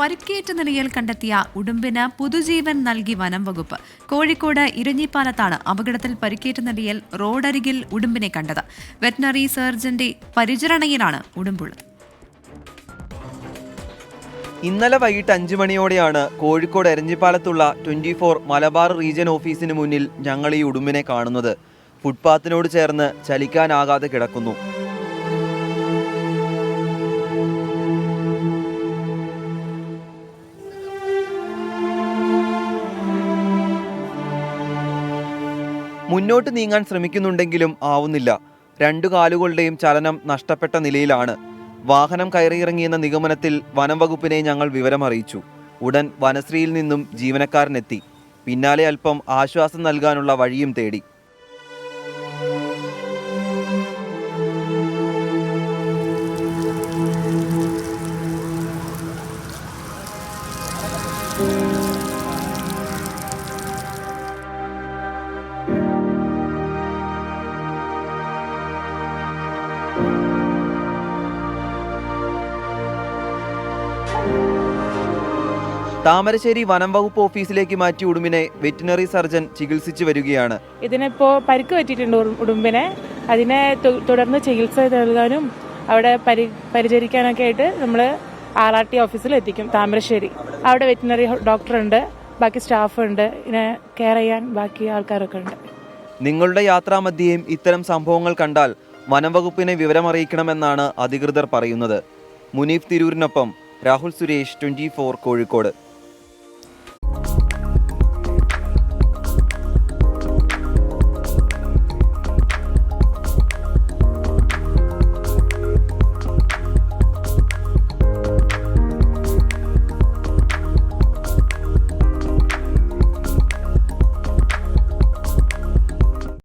പരിക്കേറ്റ നിലയിൽ കണ്ടെത്തിയ ഉടുമ്പിന് പുതുജീവൻ നൽകി വനം വകുപ്പ്. കോഴിക്കോട് ഇരഞ്ഞിപ്പാലത്താണ് അപകടത്തിൽ പരിക്കേറ്റ നിലയിൽ റോഡരികിൽ ഉടുമ്പിനെ കണ്ടത്. വെറ്റിനറി സർജന്റെ പരിചരണയിലാണ് ഉടുമ്പുള്ളത്. ഇന്നലെ വൈകിട്ട് അഞ്ചു മണിയോടെയാണ് കോഴിക്കോട് എരഞ്ഞിപ്പാലത്തുള്ള ട്വന്റി ഫോർ മലബാർ റീജിയൻ ഓഫീസിന് മുന്നിൽ ഞങ്ങൾ ഈ ഉടുമ്പിനെ കാണുന്നത്. ഫുട്പാത്തിനോട് ചേർന്ന് ചലിക്കാനാകാതെ കിടക്കുന്നു. മുന്നോട്ട് നീങ്ങാൻ ശ്രമിക്കുന്നുണ്ടെങ്കിലും ആവുന്നില്ല. രണ്ടു കാലുകളുടെയും ചലനം നഷ്ടപ്പെട്ട നിലയിലാണ്. വാഹനം കയറിയിറങ്ങിയെന്ന നിഗമനത്തിൽ വനം വകുപ്പിനെ ഞങ്ങൾ വിവരമറിയിച്ചു. ഉടൻ വനശ്രീയിൽ നിന്നും ജീവനക്കാരനെത്തി. പിന്നാലെ അല്പം ആശ്വാസം നൽകാനുള്ള വഴിയും തേടി. താമരശ്ശേരി വനം വകുപ്പ് ഓഫീസിലേക്ക് മാറ്റി ഉടുമ്പിനെ വെറ്റിനറി സർജൻ ചികിത്സിച്ചു വരികയാണ്. ഇതിനിപ്പോ പരിക്ക് പറ്റിയിട്ടുണ്ട് ഉടുമ്പിനെ. അതിനെ തുടർന്ന് ചികിത്സ നൽകാനും അവിടെ പരി പരിചരിക്കാനൊക്കെ ആയിട്ട് നമ്മൾ ആർ ആർ ടി ഓഫീസിൽ എത്തിക്കും താമരശ്ശേരി. അവിടെ വെറ്റിനറി ഡോക്ടർ ഉണ്ട് ബാക്കി സ്റ്റാഫ് ഉണ്ട് ഇതിനെ കെയർ ചെയ്യാൻ ബാക്കി ആൾക്കാരൊക്കെ ഉണ്ട്. നിങ്ങളുടെ യാത്രാമധ്യേയും ഇത്തരം സംഭവങ്ങൾ കണ്ടാൽ വനം വകുപ്പിനെ വിവരമറിയിക്കണമെന്നാണ് അധികൃതർ പറയുന്നത്. മുനീഫ് തിരൂരിനൊപ്പം രാഹുൽ സുരേഷ് ട്വന്റി കോഴിക്കോട്.